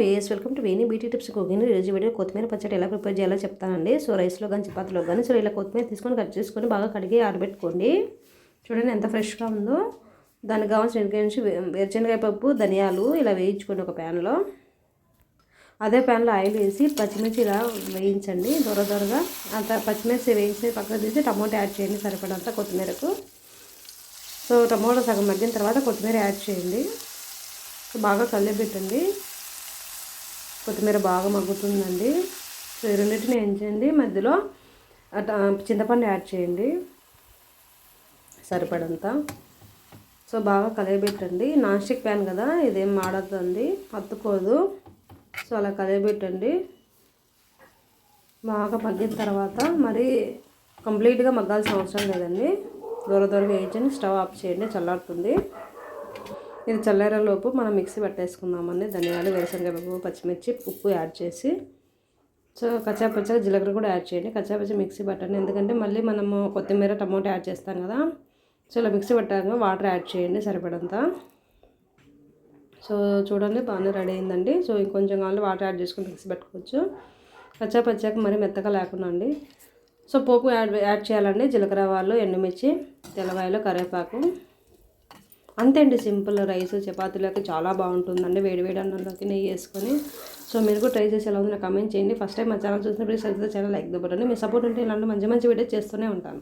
Ways welcome to Veni beauty tips cooking. ఈరోజు video కొత్తిమీర పచ్చడి ఎలా ప్రిపేర్ చేయాలో చెప్తానండి. సో రైస్లో కానీ చపాతీలో కానీ సో ఇలా కొత్తిమీర తీసుకొని కట్ చేసుకొని బాగా కడిగి ఆరబెట్టుకోండి. చూడండి ఎంత ఫ్రెష్గా ఉందో. దానికి కావాల్సిన ఇంగ్రీడియంట్స్ వేరుశనగకాయ పప్పు ధనియాలు ఇలా వేయించుకోండి ఒక ప్యాన్లో. అదే ప్యాన్లో ఆయిల్ వేసి పచ్చిమిర్చి ఇలా వేయించండి దొర దొరగా. అంత పచ్చిమిర్చి వేయించి పక్కన తీసి టమోటా యాడ్ చేయండి సరిపడంత కొత్తిమీరకు. సో టమోటా సగం మగ్గిన తర్వాత కొత్తిమీర యాడ్ చేయండి. బాగా కలిపెట్టండి కొత్తిమీర బాగా మగ్గుతుందండి. సో ఈ రెండింటిని ఏం చేయండి మధ్యలో చింతపండు యాడ్ చేయండి. సరిపడంత. సో బాగా కలయబెట్టండి. నాన్ స్టిక్ ప్యాన్ కదా ఇదేం మాడద్దండి అత్తుకోదు సో అలా కలయబెట్టండి. బాగా మగ్గిన తర్వాత మరి కంప్లీట్గా మగ్గాల్సిన అవసరం లేదండి. దూర దూరం వేయించండి స్టవ్ ఆఫ్ చేయండి చల్లారుతుంది. ఇది చల్లారేలోపు మనం మిక్సీ పట్టేసుకుందామండి ధనియాలు వేరుశనగపప్పు పచ్చిమిర్చి ఉప్పు యాడ్ చేసి సో కచ్చాపచ్చగా జీలకర్ర కూడా యాడ్ చేయండి. కచ్చాపచ్చ మిక్సీ పట్టండి. ఎందుకంటే మళ్ళీ మనము కొత్తిమీర టమాటో యాడ్ చేస్తాం కదా. సో ఇలా మిక్సీ పట్టాక వాటర్ యాడ్ చేయండి సరిపడంత. సో చూడండి బాగానే రెడీ అయిందండి. సో ఇంకొంచెం కావాలి వాటర్ యాడ్ చేసుకుని మిక్సీ పెట్టుకోవచ్చు. కచ్చాపచ్చాక మరీ మెత్తగా లేకుండా అండి. సో పోపు యాడ్ యాడ్ చేయాలండి. జీలకర్ర వాళ్ళు ఎండుమిర్చి తెల్లవాయలు కరివేపాకు. అంతే అండి సింపుల్ రైస్ చపాతీలోకి చాలా బాగుంటుందండి. వేడి వేడి అన్నంలోకి నెయ్యి వేసుకొని. సో మీరు కూడా ట్రై చేసి ఎలా ఉందో కమెంట్ చేయండి. ఫస్ట్ టైం మా ఛానల్ చూసినప్పుడు సరిగ్గా ఛానల్ లైక్ దొబ్బరండి మీ సపోర్ట్ ఉంటే ఇలాంటి మంచి మంచి వీడియోస్ చేస్తూనే ఉంటాను.